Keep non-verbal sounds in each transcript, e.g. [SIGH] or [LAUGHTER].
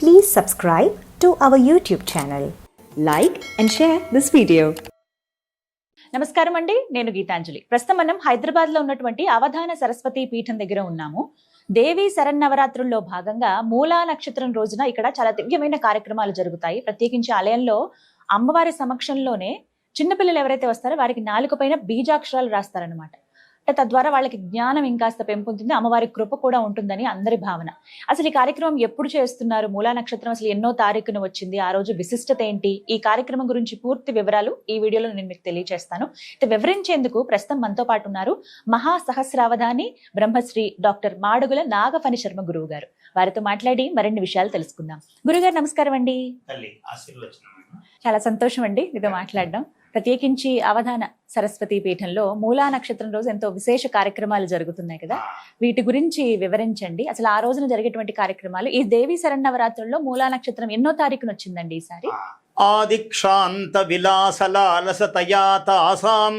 Please subscribe to our YouTube channel. like and share this video. నమస్కారం అండి నేను గీతాంజలి ప్రస్తుతం మనం హైదరాబాద్లో ఉన్నటువంటి అవధాన సరస్వతి పీఠం దగ్గర ఉన్నాము దేవి శరన్నవరాత్రుల్లో భాగంగా మూలా నక్షత్రం రోజున ఇక్కడ చాలా దివ్యమైన కార్యక్రమాలు జరుగుతాయి ప్రత్యేకించి ఆలయంలో అమ్మవారి సమక్షంలోనే చిన్నపిల్లలు ఎవరైతే వస్తారో వారికి నాలుక పైన బీజాక్షరాలు రాస్తారనమాట అంటే తద్వారా వాళ్ళకి జ్ఞానం ఇంకాస్త పెంపొందుతుంది అమ్మవారి కృప కూడా ఉంటుందని అందరి భావన. అసలు ఈ కార్యక్రమం ఎప్పుడు చేస్తున్నారు? మూలా నక్షత్రం అసలు ఎన్నో తారీఖున వచ్చింది ఆ రోజు విశిష్టత ఏంటి? ఈ కార్యక్రమం గురించి పూర్తి వివరాలు ఈ వీడియోలో నేను మీకు తెలియజేస్తాను అయితే వివరించేందుకు ప్రస్తుతం మనతో పాటు ఉన్నారు మహా సహస్రావధాని బ్రహ్మశ్రీ డాక్టర్ మాడుగుల నాగఫణి శర్మ గురువు గారు. వారితో మాట్లాడి మరిన్ని విషయాలు తెలుసుకుందాం. గురుగారు నమస్కారం అండి చాలా సంతోషం అండి మీతో మాట్లాడడం. ప్రత్యేకించి అవధాన సరస్వతి పీఠంలో మూలా నక్షత్రం రోజు ఎంతో విశేష కార్యక్రమాలు జరుగుతున్నాయి కదా. వీటి గురించి వివరించండి. అసలు ఆ రోజున జరిగేటువంటి కార్యక్రమాలు ఈ దేవి శరణవరాత్రుల్లో మూలా నక్షత్రం ఎన్నో తారీఖున వచ్చిందండి ఈసారి ఆదిక్షాంత విలాసలాలసతయా తాసాం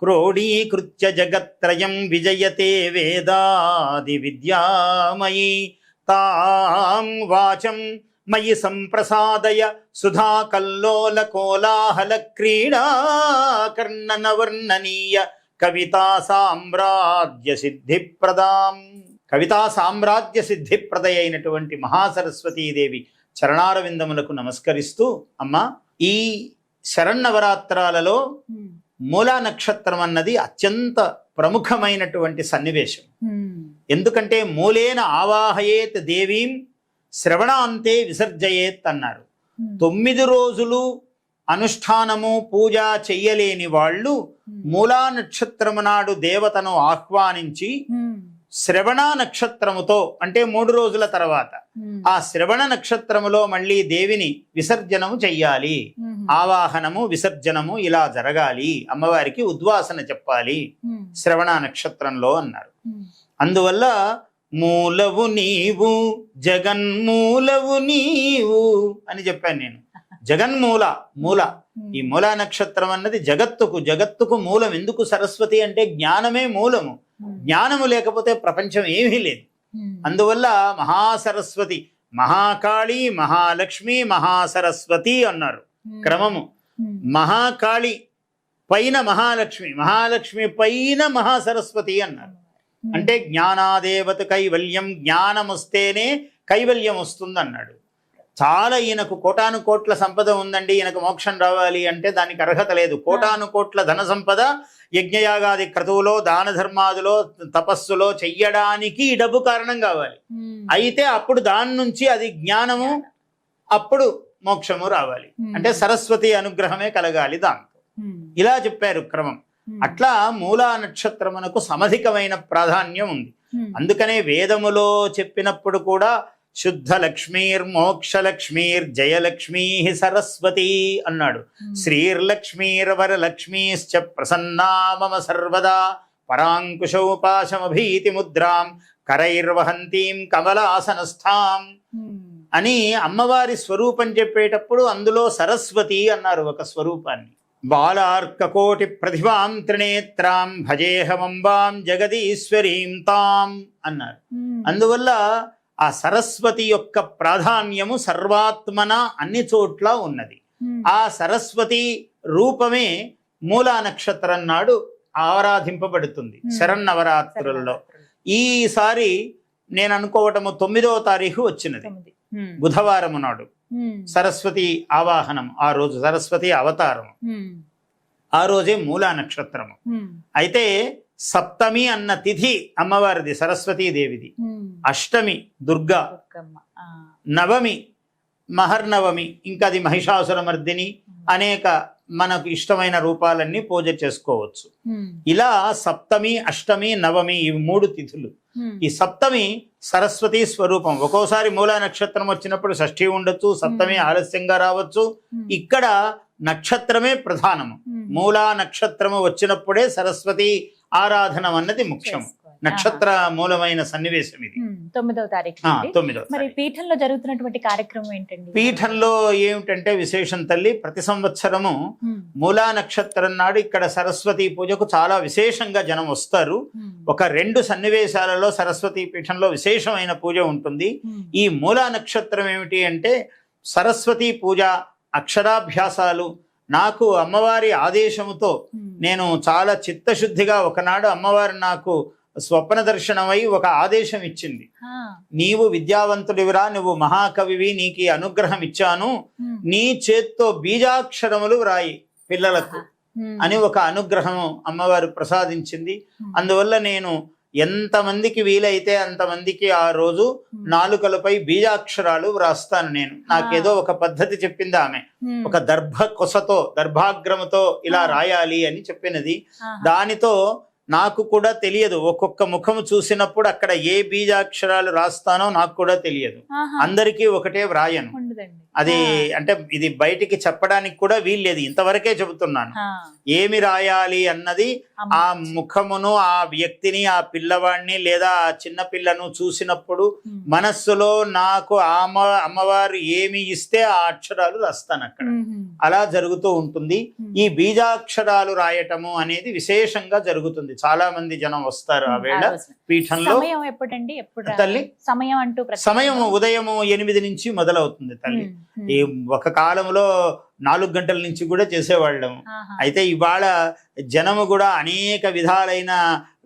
క్రోడీకృత్య జగత్రయం విజయతే వేదాది విద్యామయీ. తాం వాచం మయి సంప్రసాదయ సుధా కల్లోల కోలాహల క్రీడా కర్ణన వర్ణనీయ కవితా సామ్రాజ్య సిద్ధిప్రదాం. కవితా సామ్రాజ్య సిద్ధిప్రదయ అయినటువంటి మహాసరస్వతీదేవి చరణారవిందములకు నమస్కరిస్తూ అమ్మా ఈ శరన్నవరాత్రాలలో మూలా నక్షత్రం అన్నది అత్యంత ప్రముఖమైనటువంటి సన్నివేశం. ఎందుకంటే మూలేన ఆవాహయేత్ దేవీం శ్రవణాంతే విసర్జయేత్ అన్నారు తొమ్మిది రోజులు అనుష్ఠానము పూజ చెయ్యలేని వాళ్ళు మూలా నక్షత్రము నాడు దేవతను ఆహ్వానించి శ్రవణ నక్షత్రముతో అంటే మూడు రోజుల తర్వాత ఆ శ్రవణ నక్షత్రములో మళ్ళీ దేవిని విసర్జనము చెయ్యాలి. ఆవాహనము విసర్జనము ఇలా జరగాలి. అమ్మవారికి ఉద్వాసన చెప్పాలి. శ్రవణ నక్షత్రంలో అన్నారు. అందువల్ల మూలవు నీవు జగన్మూలవు నీవు అని చెప్పాను నేను. జగన్మూల మూల. ఈ మూలా నక్షత్రం అన్నది జగత్తుకు జగత్తుకు మూలం. ఎందుకు సరస్వతి అంటే జ్ఞానమే మూలము. జ్ఞానము లేకపోతే ప్రపంచం ఏమీ లేదు. అందువల్ల మహాసరస్వతి మహాకాళి మహాలక్ష్మి మహాసరస్వతి అన్నారు. క్రమము. మహాకాళి పైన మహాలక్ష్మి మహాలక్ష్మి పైన మహాసరస్వతి అన్నారు. అంటే జ్ఞానాదేవత కైవల్యం జ్ఞానం వస్తేనే కైవల్యం వస్తుంది అన్నాడు చాలా ఈయనకు కోటాను కోట్ల సంపద ఉందండి ఈయనకు మోక్షం రావాలి అంటే దానికి అర్హత లేదు. కోటాను కోట్ల ధన సంపద యజ్ఞయాగాది క్రతువులో దాన ధర్మాదులో తపస్సులో చెయ్యడానికి ఈ డబ్బు కారణం కావాలి. అయితే అప్పుడు దాని నుంచి అది జ్ఞానము అప్పుడు మోక్షము రావాలి. అంటే సరస్వతి అనుగ్రహమే కలగాలి దాంతో. ఇలా చెప్పారు క్రమం. అట్లా మూలా నక్షత్రమునకు సమధికమైన ప్రాధాన్యం ఉంది. అందుకనే వేదములో చెప్పినప్పుడు కూడా శుద్ధ లక్ష్మీర్ మోక్ష లక్ష్మీర్ జయలక్ష్మీ సరస్వతి అన్నాడు. వరలక్ష్మీశ్చ ప్రసన్నా మమ సర్వదా పరాంకుశోపాశమభీతి ముద్రాం కరైర్వహంతీం కమలాసనస్థాం అని అమ్మవారి స్వరూపం చెప్పేటప్పుడు అందులో సరస్వతి అన్నారు ఒక స్వరూపాన్ని. బాలార్కకోటి ప్రతిభాం త్రినేత్రాం భజేహమంబాం జగదీశ్వరీం తాం అన్నారు. అందువల్ల ఆ సరస్వతి యొక్క ప్రాధాన్యము సర్వాత్మన అన్ని చోట్ల ఉన్నది. ఆ సరస్వతి రూపమే మూలా నక్షత్రం నాడు ఆరాధింపబడుతుంది శరన్నవరాత్రుల్లో. ఈసారి నేను అనుకోవటము తొమ్మిదవ తారీఖు వచ్చినది. బుధవారము నాడు సరస్వతి ఆవాహనం ఆ రోజు సరస్వతి అవతారం. ఆ రోజే మూలా నక్షత్రము. అయితే సప్తమి అన్న తిథి అమ్మవారిది సరస్వతీ దేవిది. అష్టమి దుర్గా. నవమి మహర్నవమి ఇంకా అది మహిషాసురమర్దిని అనేక మనకు ఇష్టమైన రూపాలన్నీ పూజ చేసుకోవచ్చు. ఇలా సప్తమి అష్టమి నవమి ఈ మూడు తిథులు. ఈ సప్తమి సరస్వతి స్వరూపం. ఒక్కోసారి మూలా నక్షత్రం వచ్చినప్పుడు షష్ఠి ఉండొచ్చు సప్తమి ఆలస్యంగా రావచ్చు. ఇక్కడ నక్షత్రమే ప్రధానము మూలా నక్షత్రము వచ్చినప్పుడే సరస్వతి ఆరాధన అన్నది ముఖ్యం. నక్షత్ర మూలమైన సన్నివేశం ఇది. తొమ్మిదవ తారీఖు ఆ, నుండి. తొమ్మిదో మరి. పీఠంలో జరుగుతున్నటువంటి కార్యక్రమం ఏంటండి? పీఠంలో ఏమిటంటే విశేషం తల్లి ప్రతి సంవత్సరము మూలా నక్షత్రం నాడు ఇక్కడ సరస్వతి పూజకు చాలా విశేషంగా జనం వస్తారు. ఒక రెండు సన్నివేశాలలో సరస్వతి పీఠంలో విశేషమైన పూజ ఉంటుంది. ఈ మూలా నక్షత్రం ఏమిటి అంటే సరస్వతి పూజ అక్షరాభ్యాసాలు. నాకు అమ్మవారి ఆదేశముతో నేను చాలా చిత్తశుద్ధిగా ఒకనాడు అమ్మవారు నాకు స్వప్న దర్శనమై ఒక ఆదేశం ఇచ్చింది. నీవు విద్యావంతుడివిరా నువ్వు మహాకవివి నీకు అనుగ్రహం ఇచ్చాను. నీ చేత్తో బీజాక్షరములు వ్రాయి పిల్లలకు అని ఒక అనుగ్రహం అమ్మవారు ప్రసాదించింది. అందువల్ల నేను ఎంతమందికి వీలైతే అంతమందికి ఆ రోజు నాలుకలపై బీజాక్షరాలు వ్రాస్తాను నేను. నాకేదో ఒక పద్ధతి చెప్పింది ఆమె. ఒక దర్భ కొసతో దర్భాగ్రమతో ఇలా. రాయాలి అని చెప్పినది. దానితో నాకు కూడా తెలియదు. ఒక్కొక్క ముఖము చూసినప్పుడు అక్కడ ఏ బీజాక్షరాలు రాస్తానో నాకు కూడా తెలియదు. అందరికీ ఒకటే వ్రాయను. అది అంటే ఇది బయటికి చెప్పడానికి కూడా వీల్లేదు. ఇంతవరకే చెబుతున్నాను. ఏమి రాయాలి అన్నది. ఆ ముఖమును ఆ వ్యక్తిని ఆ పిల్లవాడిని లేదా ఆ చిన్న పిల్లను చూసినప్పుడు మనస్సులో నాకు అమ్మ అమ్మవారు ఏమి ఇస్తే ఆ అక్షరాలు రాస్తాను అక్కడ. అలా జరుగుతూ ఉంటుంది. ఈ బీజాక్షరాలు రాయటము అనేది విశేషంగా జరుగుతుంది. చాలా మంది జనం వస్తారు ఆ వేళ. పీఠంలో. తల్లి? సమయం అంటూ? సమయం ఉదయం ఎనిమిది నుంచి మొదలవుతుంది తల్లి. ఈ ఒక కాలంలో నాలుగు గంటల నుంచి కూడా చేసేవాళ్ళము అయితే ఇవాళ జనము కూడా అనేక విధాలైన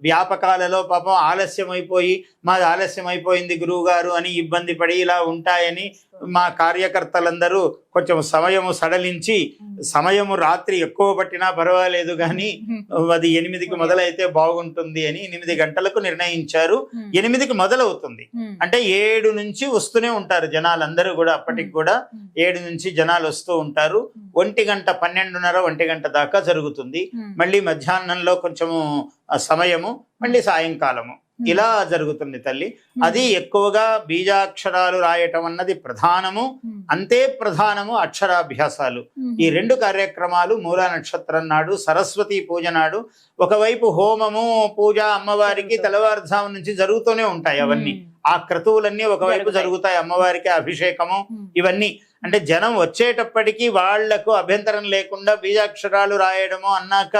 వ్యాపకాలలో పాపం ఆలస్యం అయిపోయి మాది ఆలస్యం అయిపోయింది గురువు గారు అని ఇబ్బంది పడి ఇలా ఉంటాయని మా కార్యకర్తలందరూ కొంచెం సమయము సడలించి సమయము రాత్రి ఎక్కువ పట్టినా పర్వాలేదు కానీ అది ఎనిమిదికి మొదలైతే బాగుంటుంది అని ఎనిమిది గంటలకు నిర్ణయించారు. ఎనిమిదికి మొదలవుతుంది. అంటే ఏడు నుంచి వస్తూనే ఉంటారు జనాలందరూ కూడా అప్పటికి కూడా. ఏడు నుంచి జనాలు వస్తూ ఉంటారు. ఒంటి గంట పన్నెండున్నర ఒంటి గంట దాకా జరుగుతుంది. మళ్ళీ మధ్యాహ్నంలో కొంచెము సమయము మళ్ళీ సాయంకాలము. ఇలా జరుగుతుంది తల్లి. అది ఎక్కువగా బీజాక్షరాలు రాయటం అన్నది ప్రధానము. అంతే ప్రధానము అక్షరాభ్యాసాలు. ఈ రెండు కార్యక్రమాలు మూలా నక్షత్రం నాడు సరస్వతి పూజ నాడు ఒకవైపు హోమము పూజ అమ్మవారికి. తెల్లవారుజాము నుంచి జరుగుతూనే ఉంటాయి అవన్నీ. ఆ క్రతువులన్నీ ఒకవైపు జరుగుతాయి. అమ్మవారికి అభిషేకము ఇవన్నీ. అంటే జనం వచ్చేటప్పటికి వాళ్ళకు అభ్యంతరం లేకుండా బీజాక్షరాలు రాయడము అన్నాక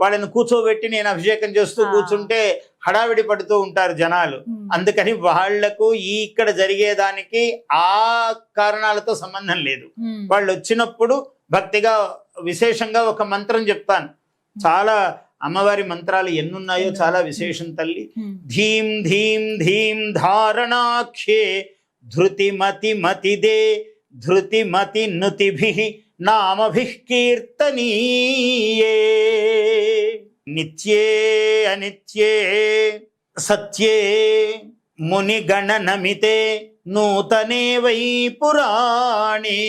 వాళ్ళని కూర్చోబెట్టి నేను అభిషేకం చేస్తూ. కూర్చుంటే హడావిడి పడుతూ ఉంటారు జనాలు. ఉమ్, అందుకని వాళ్ళకు ఈ ఇక్కడ జరిగేదానికి ఆ కారణాలతో సంబంధం లేదు. ఉమ్, వాళ్ళు వచ్చినప్పుడు భక్తిగా విశేషంగా ఒక మంత్రం చెప్తాను. చాలా అమ్మవారి మంత్రాలు ఎన్నున్నాయో చాలా విశేషం తల్లి. ధీం ధీం ధీం ధారణాఖ్యే ధృతిమతి మతిదే ధృతిమతి నుతిభి నామభిః కీర్తనీయే. నిత్యే అనిత్యే సత్యే మునిగణనమితే నూతనే వై పురాణే.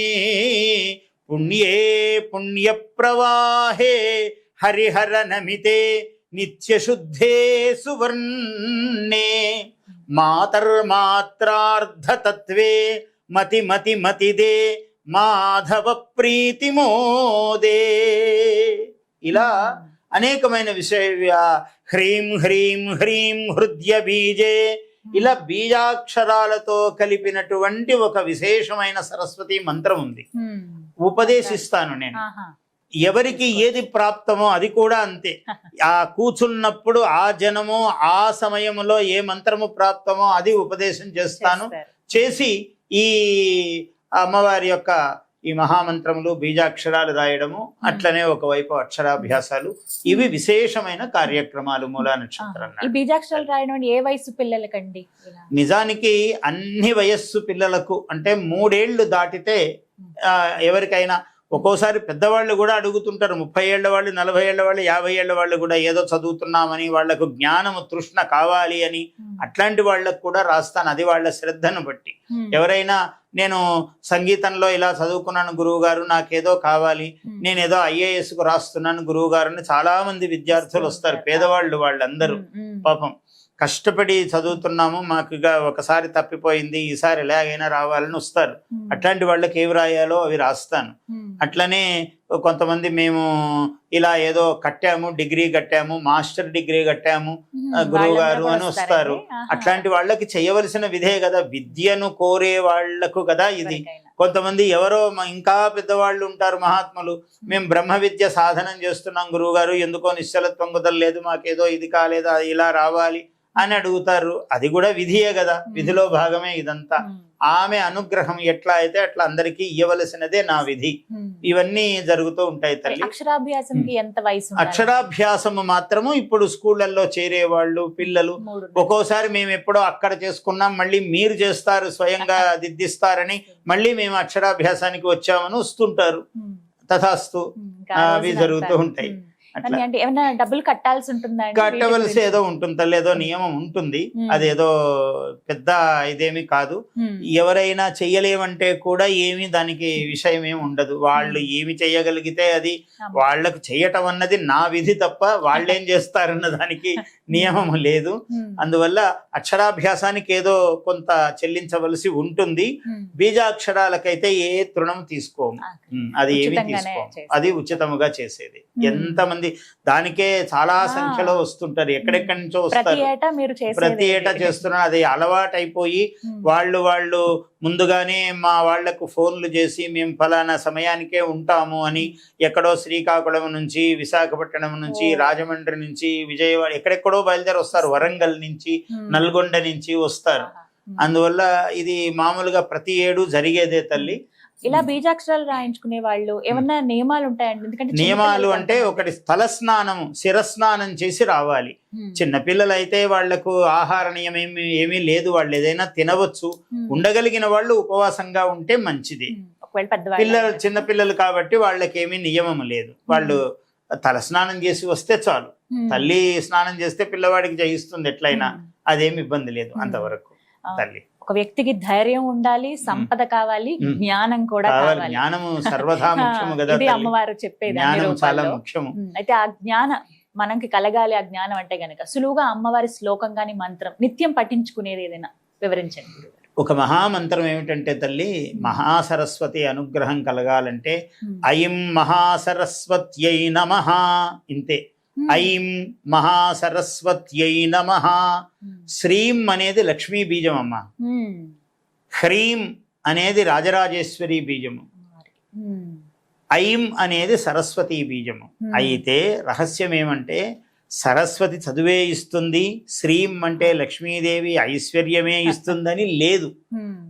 పుణ్యే పుణ్యప్రవాహే హరిహర నమితే నిత్యశుద్ధే సువర్ణే. మాతర్మాత్రార్ధతత్వే మతి మతి మతిదే మాధవ ప్రీతిమోదే. ఇలా అనేకమైన విషయ హ్రీం హ్రీం హ్రీం హృదయ బీజే. ఇలా బీజాక్షరాలతో కలిపినటువంటి ఒక విశేషమైన సరస్వతి మంత్రం ఉంది. ఉపదేశిస్తాను నేను. ఎవరికి ఏది ప్రాప్తమో అది కూడా అంతే. ఆ కూర్చున్నప్పుడు ఆ జనము ఆ సమయములో ఏ మంత్రము ప్రాప్తమో అది ఉపదేశం చేస్తాను. చేసి ఈ అమ్మవారి యొక్క ఈ మహామంత్రములు బీజాక్షరాలు రాయడము అట్లనే ఒకవైపు అక్షరాభ్యాసాలు. ఇవి విశేషమైన కార్యక్రమాలు మూలా నక్షత్రం బీజాక్షరాలు రాయడం ఏ వయసు పిల్లలకండి? నిజానికి అన్ని వయస్సు పిల్లలకు అంటే మూడేళ్ళు దాటితే ఎవరికైనా ఒక్కోసారి పెద్దవాళ్ళు కూడా అడుగుతుంటారు. ముప్పై ఏళ్ళ వాళ్ళు నలభై ఏళ్ళ వాళ్ళు యాభై ఏళ్ళ వాళ్ళు కూడా ఏదో చదువుతున్నామని వాళ్ళకు జ్ఞానము తృష్ణ కావాలి అని అట్లాంటి వాళ్ళకు కూడా రాస్తాను. అది వాళ్ళ శ్రద్ధను బట్టి. ఎవరైనా నేను సంగీతంలో ఇలా చదువుకున్నాను గురువు గారు నాకేదో కావాలి. ఉమ్, నేనేదో ఐఏఎస్కు రాస్తున్నాను గురువు గారు అని చాలా మంది విద్యార్థులు వస్తారు పేదవాళ్ళు వాళ్ళందరూ. పాపం కష్టపడి చదువుతున్నాము మాకు ఒకసారి తప్పిపోయింది ఈసారి ఎలాగైనా రావాలని వస్తారు. అట్లాంటి వాళ్ళకి ఏవి రాయాలో అవి రాస్తాను. అట్లనే కొంతమంది మేము ఇలా ఏదో కట్టాము డిగ్రీ కట్టాము మాస్టర్ డిగ్రీ కట్టాము గురువు గారు అని వస్తారు. అట్లాంటి వాళ్ళకి చేయవలసిన విధే కదా విద్యను కోరే వాళ్ళకు కదా ఇది. కొంతమంది ఎవరో ఇంకా పెద్దవాళ్ళు ఉంటారు మహాత్ములు. మేము బ్రహ్మ విద్య సాధనం చేస్తున్నాం గురువు గారు ఎందుకో నిశ్చలత్వం కుదరలేదు మాకేదో ఇది కాలేదు అది ఇలా రావాలి. అని అడుగుతారు. అది కూడా విధియే కదా. విధిలో భాగమే ఇదంతా. ఆమె అనుగ్రహం ఎట్లా అయితే అట్లా అందరికీ ఇవ్వవలసినదే నా విధి. ఇవన్నీ జరుగుతూ ఉంటాయి తల్లి. అక్షరాభ్యాసంకి ఎంత వయసు? అక్షరాభ్యాసము మాత్రము ఇప్పుడు స్కూళ్ళల్లో చేరేవాళ్ళు పిల్లలు ఒక్కోసారి మేము ఎప్పుడో అక్కడ చేసుకున్నాం మళ్ళీ మీరు చేస్తారు స్వయంగా దిద్దిస్తారని మళ్ళీ మేము అక్షరాభ్యాసానికి వచ్చామని వస్తుంటారు. తథాస్తు అవి జరుగుతూ. ఉంటాయి. ఉమ్. అట్లా కానీ అంటే ఏమైనా డబ్బులు కట్టాల్సి ఉంటుందా అండి? కట్టవలసి ఏదో ఉంటుంది ఏదో నియమం ఉంటుంది. అదేదో పెద్ద ఇదేమి కాదు ఎవరైనా చెయ్యలేమంటే కూడా ఏమీ దానికి విషయం ఏమి ఉండదు వాళ్ళు ఏమి చేయగలిగితే అది. వాళ్ళకు చేయటం అన్నది నా విధి తప్ప వాళ్ళేం [LAUGHS] చేస్తారన్న దానికి నియమం లేదు అందువల్ల అక్షరాభ్యాసానికి ఏదో కొంత చెల్లించవలసి ఉంటుంది. బీజాక్షరాలకైతే ఏ తృణం తీసుకోము అది ఏమి తీసుకోము. అది ఉచితముగా చేసేది ఉమ్. ఎంతమంది దానికే చాలా. సంఖ్యలో వస్తుంటారు. ఎక్కడెక్కడి నుంచో వస్తారు. ప్రతి ఏటా. చేస్తున్నారు. అది అలవాటైపోయి వాళ్ళు వాళ్ళు ముందుగానే మా వాళ్ళకు ఫోన్లు చేసి మేము ఫలానా సమయానికే ఉంటాము అని ఎక్కడో శ్రీకాకుళం నుంచి విశాఖపట్నం నుంచి. రాజమండ్రి నుంచి విజయవాడ ఎక్కడెక్కడో బయలుదేరి వస్తారు. వరంగల్ నుంచి. నల్గొండ నుంచి వస్తారు. అందువల్ల ఇది మామూలుగా ప్రతి ఏడు జరిగేదే తల్లి. ఇలా బీజాక్షరాలు రాయించుకునే వాళ్ళు ఏమన్నా నియమాలు ఉంటాయండి? ఎందుకంటే నియమాలు అంటే ఒకటి స్థల స్నానము శిరస్నానం చేసి రావాలి. ఉమ్, చిన్న పిల్లలైతే వాళ్ళకు ఆహార నియమం ఏమీ లేదు. వాళ్ళు ఏదైనా తినవచ్చు. ఉండగలిగిన వాళ్ళు ఉపవాసంగా ఉంటే మంచిది. పిల్లలు చిన్న పిల్లలు కాబట్టి వాళ్ళకి ఏమీ నియమం లేదు. వాళ్ళు తల స్నానం చేసి వస్తే చాలు. తల్లి స్నానం చేస్తే పిల్లవాడికి జయిస్తుంది ఎట్లయినా. అదేమి ఇబ్బంది లేదు అంతవరకు. తల్లి. ఒక వ్యక్తికి ధైర్యం ఉండాలి సంపద కావాలి. జ్ఞానం కూడా కావాలి. జ్ఞానము [LAUGHS] సర్వదా ముఖ్యము కదా. అమ్మవారు చెప్పేది చాలా. ముఖ్యము. అయితే ఆ జ్ఞాన మనకి కలగాలి ఆ జ్ఞానం అంటే గనక. సులువుగా అమ్మవారి శ్లోకం గాని మంత్రం నిత్యం పఠించుకునేది ఏదైనా వివరించండి. ఒక మహామంత్రం ఏమిటంటే తల్లి మహాసరస్వతి అనుగ్రహం కలగాలంటే ఐం మహాసరస్వత్యై నమ ఇంతే. ఐం మహాసరస్వత్యై నమ. శ్రీం అనేది లక్ష్మీ బీజం అమ్మ. హ్రీం అనేది రాజరాజేశ్వరి బీజము. ఐం అనేది సరస్వతి బీజము. అయితే రహస్యం ఏమంటే సరస్వతి చదువే ఇస్తుంది శ్రీం అంటే లక్ష్మీదేవి ఐశ్వర్యమే ఇస్తుందని లేదు.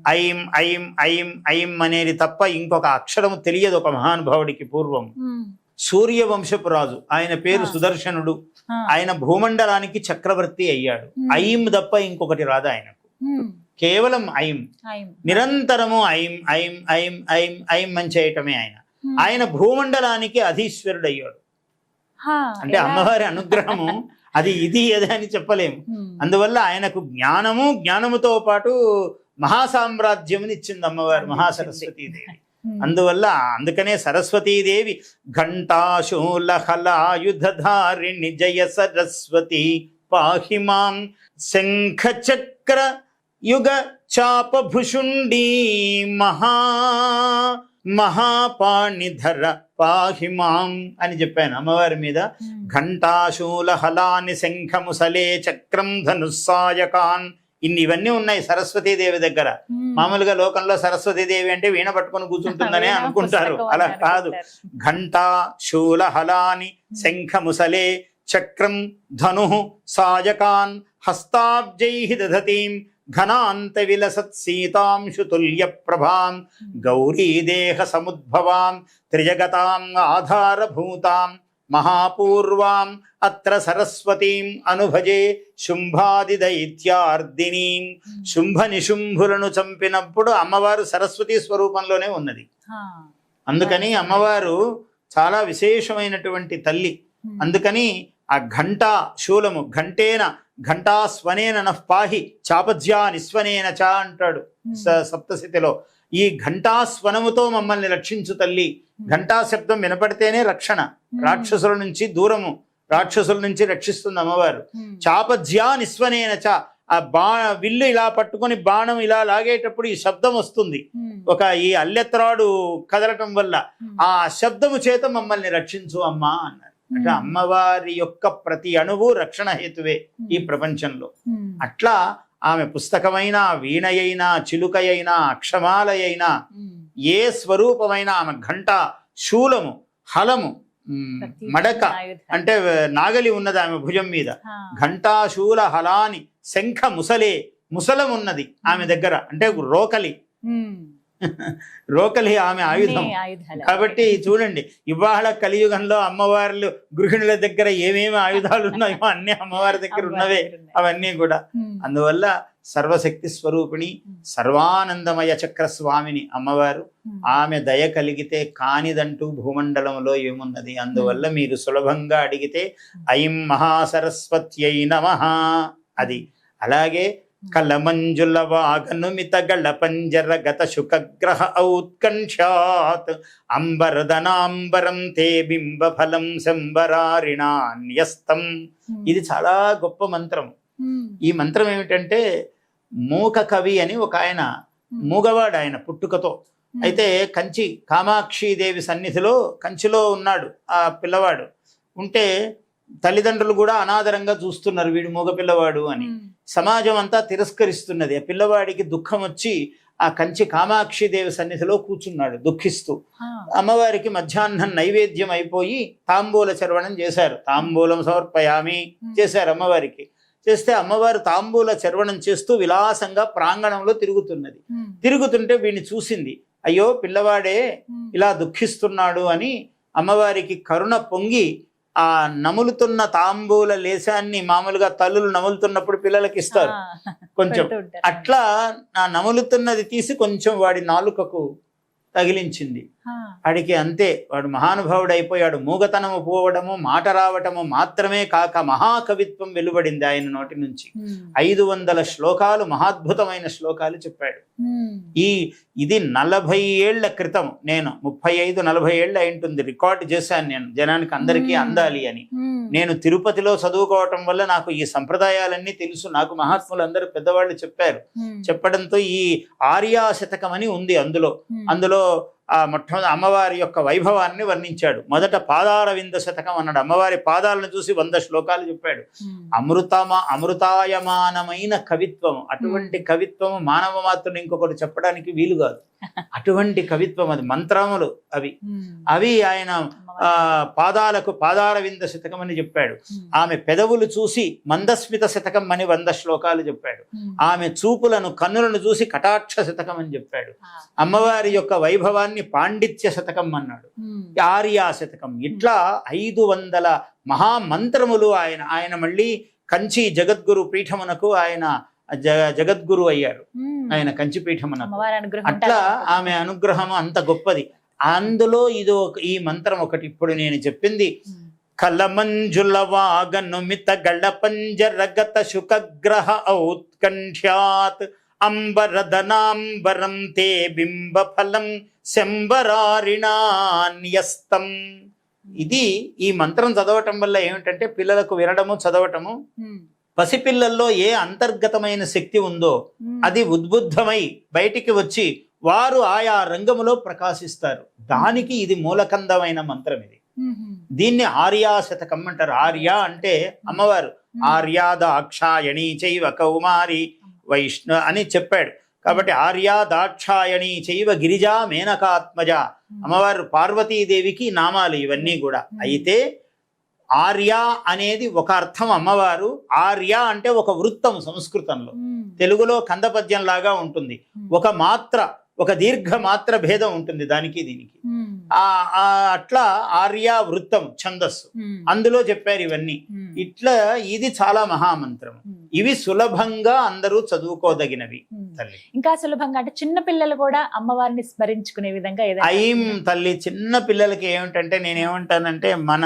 ఐం ఐం ఐం ఐం అనేది తప్ప ఇంకొక అక్షరము తెలియదు ఒక మహానుభావుడికి పూర్వం సూర్యవంశపు రాజు ఆయన పేరు. సుదర్శనుడు. ఆయన భూమండలానికి చక్రవర్తి అయ్యాడు. ఐం తప్ప ఇంకొకటి రాదు ఆయనకు. కేవలం ఐం. నిరంతరము ఐం ఐం ఐం ఐం ఐం అని చేయటమే ఆయన. ఆయన భూమండలానికి అధీశ్వరుడు అయ్యాడు అంటే? అమ్మవారి అనుగ్రహము అది ఇది అది అని చెప్పలేము. అందువల్ల ఆయనకు జ్ఞానము జ్ఞానముతో పాటు మహాసామ్రాజ్యముని ఇచ్చింది అమ్మవారు మహాసరస్వతీదేవి. అందువల్ల అందుకనే సరస్వతీదేవి ఘంటాశూలహలాయుధారిణి జయ సరస్వతి పాహి మాం శంఖ చక్ర యుగ చాపభుషుండీ మహా మహాపాణిధర పాహి మాం అని చెప్పాను అమ్మవారి మీద. ఘంటాశూల హలాని శంఖముసలే చక్రం ధనుస్సాయకాన్ ఇన్ని ఇవన్నీ ఉన్నాయి సరస్వతీదేవి దగ్గర. మామూలుగా లోకంలో సరస్వతీదేవి అంటే వీణ పట్టుకొని కూర్చుంటుందనే అనుకుంటారు. అలా కాదు. ఘంటా శూల హలాని శంఖముసలే చక్రం ధను సాయకాన్ హస్తాబ్జై దధతీం ఘనాంత విలసత్ సీతాంశుతుల్య ప్రభాం గౌరీదేహ సముద్భవాం త్రిజగతాం ఆధారభూతాం మహాపూర్వాం అత్ర సరస్వతీం అనుభజే శుంభాది దైత్యార్దినీం శుంభ నిశుంభులను చంపినప్పుడు అమ్మవారు సరస్వతి స్వరూపంలోనే ఉన్నది. అందుకని అమ్మవారు చాలా విశేషమైనటువంటి తల్లి. ఉమ్, అందుకని ఆ ఘంటా శూలము ఘంటేన ఘంటా స్వనేన నః పాహి చాపజ్యా నిస్వనేన చ అంటాడు స- సప్తశతిలో. ఈ ఘంటా స్వనముతో మమ్మల్ని రక్షించు తల్లి. ఘంటా శబ్దం వినపడితేనే రక్షణ. రాక్షసుల నుంచి దూరము. రాక్షసుల నుంచి రక్షిస్తుంది అమ్మవారు. చాపజ్యా నిస్వనేన చ. ఆ బా విల్లు ఇలా పట్టుకొని బాణం ఇలా లాగేటప్పుడు ఈ శబ్దం వస్తుంది. ఒక ఈ అల్లెత్రాడు కదలటం వల్ల ఆ శబ్దము చేత మమ్మల్ని రక్షించు అమ్మా అన్నారు. అంటే అమ్మవారి యొక్క ప్రతి అణువు రక్షణ హేతువే ఈ ప్రపంచంలో. అట్లా ఆమె పుస్తకమైన వీణయైన చిలుకయైన అక్షమాలయైన ఏ స్వరూపమైన ఆమె ఘంట శూలము హలము మడక అంటే నాగలి ఉన్నది ఆమె భుజం మీద. ఘంటాశూల హలాని శంఖ ముసలే ముసలం ఉన్నది ఆమె దగ్గర అంటే రోకలి. రోకలి ఆమె ఆయుధం. కాబట్టి చూడండి ఇవాళ కలియుగంలో అమ్మవార్లు గృహిణుల దగ్గర ఏమేమి ఆయుధాలు ఉన్నాయో అన్ని అమ్మవారి దగ్గర ఉన్నవే అవన్నీ కూడా. అందువల్ల సర్వశక్తి స్వరూపిణి సర్వానందమయ చక్ర స్వామిని అమ్మవారు. ఆమె దయ కలిగితే కానిదంటూ భూమండలంలో ఏమున్నది? అందువల్ల మీరు సులభంగా అడిగితే ఐం మహాసరస్వత్యై నమ అది. అలాగే కలమంజుల వాగనుమిత గళ పంజర గత శుకగ్రహ ఔత్కంఠాత్ అంబరదనాంబరం తే బింబ ఫలం శంబరారిణాన్యస్తం ఇది చాలా గొప్ప మంత్రం. ఈ మంత్రం ఏమిటంటే మూక కవి అని ఒక ఆయన మూగవాడు ఆయన పుట్టుకతో. అయితే కంచి కామాక్షి దేవి సన్నిధిలో కంచిలో ఉన్నాడు ఆ పిల్లవాడు. ఉంటే తల్లిదండ్రులు కూడా అనాదరంగా చూస్తున్నారు వీడు మూగ పిల్లవాడు అని. సమాజం అంతా తిరస్కరిస్తున్నది. ఆ పిల్లవాడికి దుఃఖం వచ్చి ఆ కంచి కామాక్షి దేవి సన్నిధిలో కూర్చున్నాడు దుఃఖిస్తూ. అమ్మవారికి మధ్యాహ్నం నైవేద్యం అయిపోయి తాంబూల చర్వణం చేశారు. తాంబూలం సమర్పయామి చేశారు అమ్మవారికి. చేస్తే అమ్మవారు తాంబూల చర్వణం చేస్తూ విలాసంగా ప్రాంగణంలో తిరుగుతున్నది. తిరుగుతుంటే వీడిని చూసింది. అయ్యో పిల్లవాడే ఇలా దుఃఖిస్తున్నాడు అని అమ్మవారికి కరుణ పొంగి ఆ నములుతున్న తాంబూల లేశాన్ని మామూలుగా తల్లులు నములుతున్నప్పుడు పిల్లలకి ఇస్తారు. కొంచెం అట్లా ఆ నములుతున్నది తీసి కొంచెం వాడి నాలుకకు తగిలించింది. వాడికి అంతే వాడు మహానుభావుడు అయిపోయాడు మూగతనము పోవడము మాట రావటము మాత్రమే కాక మహాకవిత్వం వెలువడింది ఆయన నోటి నుంచి. ఐదు వందల శ్లోకాలు మహాద్భుతమైన శ్లోకాలు చెప్పాడు. ఈ ఇది నలభై ఏళ్ళ క్రితం నేను ముప్పై ఐదు నలభై ఏళ్ళు అయింటుంది. రికార్డ్ చేశాను నేను జనానికి అందరికీ. అందాలి అని. నేను తిరుపతిలో చదువుకోవటం వల్ల నాకు ఈ సంప్రదాయాలన్నీ తెలుసు. నాకు మహాత్ములు అందరూ పెద్దవాళ్ళు చెప్పారు. చెప్పడంతో ఈ ఆర్యా శతకం అని ఉంది అందులో. అందులో ఆ మొట్టమొదటి అమ్మవారి యొక్క వైభవాన్ని వర్ణించాడు. మొదట పాదార వింద శతకం అన్నాడు. అమ్మవారి పాదాలను చూసి వంద శ్లోకాలు చెప్పాడు. అమృతమ అమృతాయమానమైన కవిత్వం. అటువంటి కవిత్వము మానవ మాత్రం ఇంకొకటి చెప్పడానికి వీలు కాదు. అటువంటి కవిత్వం అది మంత్రములు అవి. అవి ఆయన పాదాలకు పాదార వింద శతకం అని చెప్పాడు. ఆమె పెదవులు చూసి మందస్మిత శతకం అని వంద శ్లోకాలు చెప్పాడు. ఆమె చూపులను కన్నులను చూసి కటాక్ష శతకం అని చెప్పాడు. అమ్మవారి యొక్క వైభవాన్ని పాండిత్య శతకం అన్నాడు. ఆర్యా శతకం. ఇట్లా ఐదు వందల మహామంత్రములు ఆయన ఆయన మళ్ళీ కంచి జగద్గురు పీఠమునకు ఆయన జగ జగద్గురు అయ్యారు. ఆయన కంచి పీఠమునకు. అనుగ్రహం అట్లా ఆమె అనుగ్రహం అంత గొప్పది. అందులో ఇది ఈ మంత్రం ఒకటి ఇప్పుడు నేను చెప్పింది. కలమంజుల వాగనుమిత గళ పంజరగత శుకగ్రహ ఔత్కంఠ్యాత్ అంబరదనాంబరం తే బింబ ఫలం శంబరారిణాన్యస్తం ఇది ఈ మంత్రం చదవటం వల్ల ఏమిటంటే పిల్లలకు వినడము చదవటము. పసిపిల్లల్లో ఏ అంతర్గతమైన శక్తి ఉందో అది ఉద్బుద్ధమై బయటికి వచ్చి వారు ఆయా రంగములో ప్రకాశిస్తారు. దానికి ఇది మూలకందమైన మంత్రం ఇది. దీన్ని ఆర్యా శతకం అంటారు. ఆర్య అంటే అమ్మవారు. ఆర్యా దాక్షాయణి చైవ కౌమారి వైష్ణు అని చెప్పాడు. కాబట్టి ఆర్యా దాక్షాయణి చైవ గిరిజా మేనకాత్మజ. అమ్మవారు పార్వతీదేవికి నామాలు ఇవన్నీ కూడా. అయితే ఆర్య అనేది ఒక అర్థం అమ్మవారు. ఆర్య అంటే ఒక వృత్తం సంస్కృతంలో. తెలుగులో కందపద్యం లాగా ఉంటుంది ఒక మాత్ర ఒక దీర్ఘ మాత్ర భేదం ఉంటుంది దానికి దీనికి. ఆ ఆ అట్లా ఆర్య వృత్తం ఛందస్సు. అందులో చెప్పారు ఇవన్నీ. ఇట్లా ఇది చాలా మహామంత్రం ఇవి సులభంగా అందరూ చదువుకోదగినవి తల్లి. ఇంకా సులభంగా అంటే చిన్న పిల్లలు కూడా అమ్మవారిని స్మరించుకునే విధంగా ఐం తల్లి చిన్న పిల్లలకి ఏమిటంటే నేనేమంటానంటే మన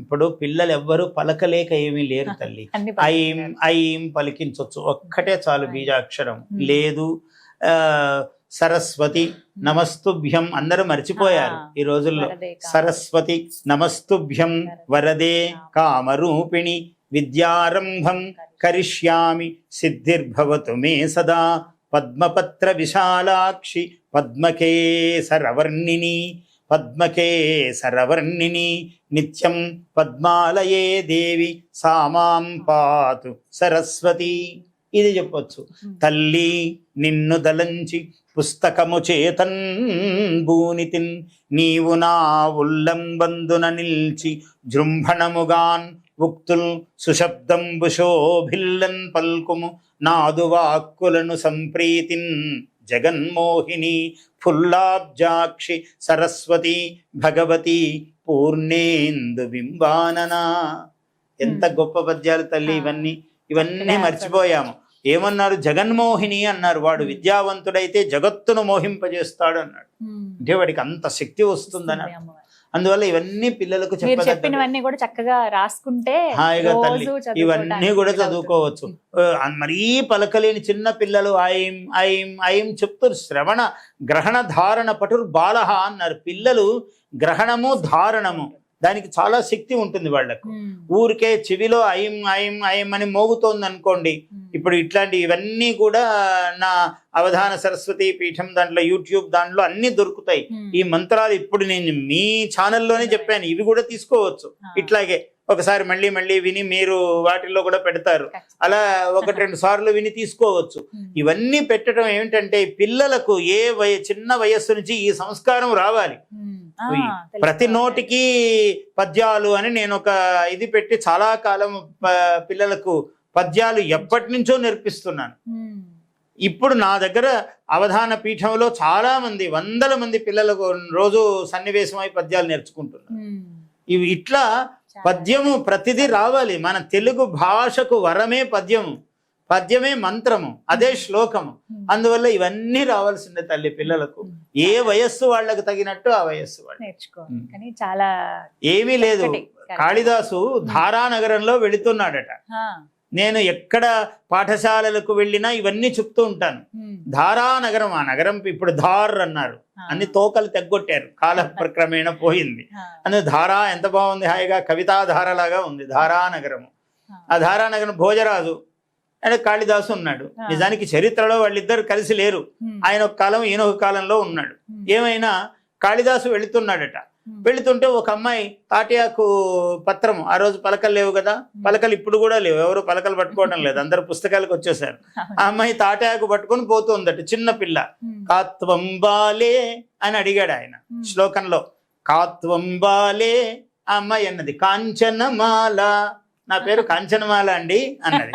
ఇప్పుడు పిల్లలు ఎవ్వరూ పలకలేక ఏమీ లేరు [LAUGHS] తల్లి. ఐం ఐం పలికించవచ్చు ఒక్కటే చాలు బీజాక్షరం. లేదు సరస్వతి నమస్తుభ్యం అందరూ మర్చిపోయారు ఈ రోజుల్లో. సరస్వతి నమస్తుభ్యం వరదే కామరూపిణి. విద్యారంభం కరిష్యామి సిద్ధిర్భవతు మే సదా. పద్మపత్ర విశాలాక్షి పద్మకేసరవర్ణిని. పద్మకేసరవర్ణిని. నిత్యం పద్మాలయే దేవి సామాం పాతు సరస్వతి. ఇది చెప్పొచ్చు. తల్లి నిన్ను దలంచి పుస్తకము చేతన్ భూనితిన్ నీవు నా ఉల్లంబందున నిల్చి జృంభణముగాన్ ఉక్తుల్ సుశబ్దంబు శోభిల్లన్ పల్కుము నాదు వాక్కులను సంప్రీతిన్ జగన్మోహిని ఫుల్లాబ్జాక్షి సరస్వతి భగవతి పూర్ణేందు బింబానన. ఎంత గొప్ప పద్యాలు తల్లి ఇవన్నీ. ఇవన్నీ మర్చిపోయాము. ఏమన్నారు? జగన్మోహిని అన్నారు. వాడు విద్యావంతుడైతే జగత్తును మోహింపజేస్తాడు అన్నాడు. అంటే వాడికి అంత శక్తి వస్తుందని. అందువల్ల ఇవన్నీ పిల్లలకు చెప్పినవన్నీ కూడా చక్కగా రాసుకుంటే హాయిగా తల్లి ఇవన్నీ కూడా. చదువుకోవచ్చు. మరీ పలకలేని చిన్న పిల్లలు ఐం ఐం ఐం చెప్తారు శ్రవణ గ్రహణ ధారణ పటుర్ బాలహ అన్నారు. పిల్లలు గ్రహణము ధారణము. దానికి చాలా శక్తి ఉంటుంది వాళ్ళకు ఉమ్. ఊరికే చెవిలో ఐం ఐం ఐం అని మోగుతోంది అనుకోండి ఉమ్. ఇప్పుడు ఇట్లాంటి ఇవన్నీ కూడా నా అవధాన సరస్వతి పీఠం దాంట్లో యూట్యూబ్ దాంట్లో అన్ని దొరుకుతాయి ఉమ్. ఈ మంత్రాలు ఇప్పుడు నేను మీ ఛానల్లోనే చెప్పాను ఇవి కూడా తీసుకోవచ్చు ఆ. ఇట్లాగే ఒకసారి మళ్ళీ మళ్ళీ విని మీరు వాటిల్లో కూడా పెడతారు. అలా ఒకటి రెండు సార్లు విని తీసుకోవచ్చు. ఇవన్నీ పెట్టడం ఏమిటంటే పిల్లలకు ఏ వయ చిన్న వయస్సు నుంచి ఈ సంస్కారం రావాలి ప్రతి. నోటికి పద్యాలు అని నేను ఒక ఇది పెట్టి చాలా కాలం పిల్లలకు పద్యాలు ఎప్పటి నుంచో నేర్పిస్తున్నాను. ఇప్పుడు నా దగ్గర అవధాన పీఠంలో చాలా మంది వందల మంది పిల్లలకు రోజు సన్నివేశమై పద్యాలు నేర్చుకుంటున్నారు. ఇవి ఇట్లా. పద్యము ప్రతిదీ రావాలి మన తెలుగు భాషకు వరమే పద్యము పద్యమే మంత్రము అదే శ్లోకము. అందువల్ల ఇవన్నీ రావాల్సిందే తల్లి పిల్లలకు. ఏ వయస్సు వాళ్ళకు తగినట్టు ఆ వయస్సు వాళ్ళు. చాలా ఏమీ లేదు. కాళిదాసు ధారానగరంలో వెళుతున్నాడట. నేను ఎక్కడ పాఠశాలలకు వెళ్ళినా ఇవన్నీ చెప్తూ ఉంటాను. ఉమ్. ధారానగరం ఆ నగరం ఇప్పుడు ధార్ అన్నారు. అన్ని తోకలు తెగ్గొట్టారు. కాల ప్రక్రమేణ [LAUGHS] పోయింది. అందులో ధారా ఎంత బాగుంది. హాయిగా కవితా ధారలాగా ఉంది. ధారానగరము. ఆ ధారానగరం భోజరాజు అంటే కాళిదాసు ఉన్నాడు. నిజానికి చరిత్రలో వాళ్ళిద్దరు కలిసి లేరు. ఆయన ఒక కాలం ఈయన ఒక కాలంలో ఉన్నాడు. ఏమైనా కాళిదాసు వెళుతున్నాడట. వెళుతుంటే ఒక అమ్మాయి తాటియాకు పత్రము ఆ రోజు పలకలు లేవు కదా పలకలు ఇప్పుడు కూడా లేవు ఎవరు పలకలు పట్టుకోవడం లేదు [LAUGHS] అందరు పుస్తకాలకు వచ్చేసారు ఆ అమ్మాయి తాటాకు పట్టుకొని పోతుందట చిన్న పిల్ల. కాత్వం బాలే అని అడిగాడు ఆయన. శ్లోకంలో కాత్వం బాలే ఆ అమ్మాయి అన్నది కాంచనమాల నా పేరు కాంచనమాల అండి అన్నది.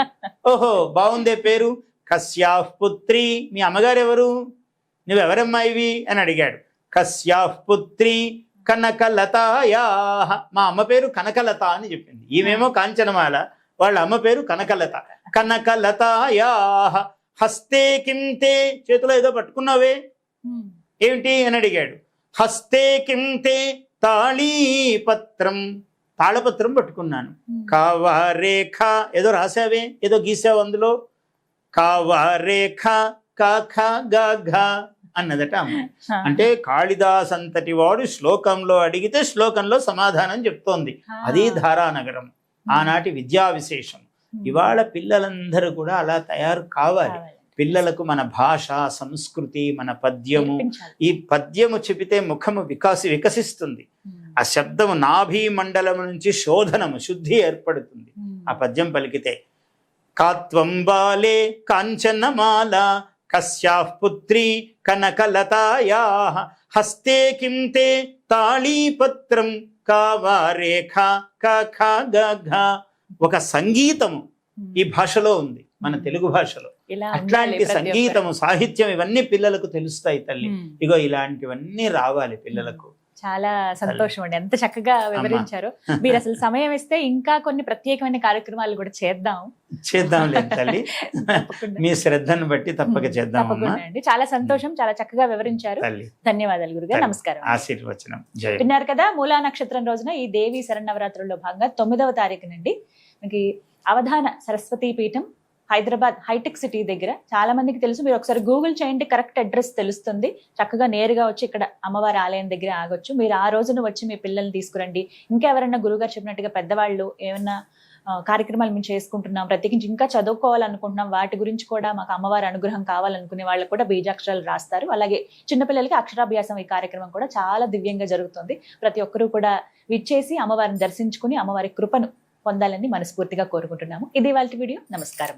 ఓహో బాగుందే పేరు? కశ్యాఫ్ పుత్రి. మీ అమ్మగారు ఎవరు నువ్వెవరమ్మాయివి అని అడిగాడు. కశ్యాఫ్ పుత్రి కనకలతాయా మా అమ్మ పేరు కనకలత అని చెప్పింది. ఈమెమో కాంచనమాల వాళ్ళ అమ్మ పేరు కనకలత. కనకలతాయా హస్తే కింతే. చేతిలో ఏదో పట్టుకున్నావే. ఏమిటి? అని అడిగాడు. హస్తే కింతే తాళీపత్రం. తాళపత్రం పట్టుకున్నాను ఉమ్. కావారేఖ ఏదో రాసావే ఏదో గీసావు అందులో కావారేఖ కాఖ గాఘ అన్నదట. [LAUGHS] అంటే కాళిదాస్ అంతటి వాడు శ్లోకంలో అడిగితే శ్లోకంలో సమాధానం చెప్తోంది అది ధారానగరం ఆనాటి విద్యా విశేషం ఉమ్. ఇవాళ పిల్లలందరూ కూడా అలా తయారు కావాలి. పిల్లలకు మన భాష సంస్కృతి మన పద్యము. ఈ పద్యము చెబితే ముఖము వికాసి వికసిస్తుంది. ఆ శబ్దము నాభి మండలం నుంచి శోధనము శుద్ధి ఏర్పడుతుంది ఉమ్. ఆ పద్యం పలికితే కాత్వం బాలే కాంచనమాల కశ్యాః పుత్రి కనకలతాయా హస్తే కిం తే తాళీపత్రం కావారేఖ కఖ ఒక సంగీతము. ఈ భాషలో ఉంది మన తెలుగు భాషలో అట్లాంటి సంగీతము సాహిత్యం ఇవన్నీ పిల్లలకు తెలుస్తాయి. తల్లి. ఇగో ఇలాంటివన్నీ రావాలి పిల్లలకు చాలా సంతోషం అండి ఎంత చక్కగా వివరించారు. మీరు అసలు సమయం ఇస్తే ఇంకా కొన్ని ప్రత్యేకమైన కార్యక్రమాలు కూడా చేద్దాం. చేద్దాంలే తల్లి. మీ శ్రద్ధను బట్టి తప్పక తప్పకుండా అండి. చాలా సంతోషం చాలా చక్కగా వివరించారు. ధన్యవాదాలు గురుగారు. నమస్కారం. ఆశీర్వచనం. విన్నారు కదా మూలా నక్షత్రం రోజున ఈ దేవి శరణవరాత్రుల్లో భాగంగా తొమ్మిదవ తారీఖు నుండి మనకి అవధాన సరస్వతి పీఠం హైదరాబాద్ హైటెక్ సిటీ దగ్గర. చాలా మందికి తెలుసు మీరు ఒకసారి గూగుల్ చేయండి కరెక్ట్ అడ్రస్ తెలుస్తుంది. చక్కగా నేరుగా వచ్చి ఇక్కడ అమ్మవారి ఆలయం దగ్గర ఆగొచ్చు. మీరు ఆ రోజున వచ్చి మీ పిల్లల్ని తీసుకురండి. ఇంకా ఎవరైనా గురుగారు చెప్పినట్టుగా పెద్దవాళ్ళు ఏమన్నా కార్యక్రమాలు మేము చేసుకుంటున్నాం ప్రత్యేకించి ఇంకా చదువుకోవాలనుకుంటున్నాం వాటి గురించి కూడా మాకు అమ్మవారి అనుగ్రహం కావాలనుకునే వాళ్ళు కూడా బీజాక్షరాలు రాస్తారు. అలాగే చిన్నపిల్లలకి అక్షరాభ్యాసం ఈ కార్యక్రమం కూడా చాలా దివ్యంగా జరుగుతుంది. ప్రతి ఒక్కరూ కూడా విచ్చేసి అమ్మవారిని దర్శించుకుని అమ్మవారి కృపను పొందాలని మనస్ఫూర్తిగా కోరుకుంటున్నాము. ఇది వాళ్ళ వీడియో. నమస్కారం.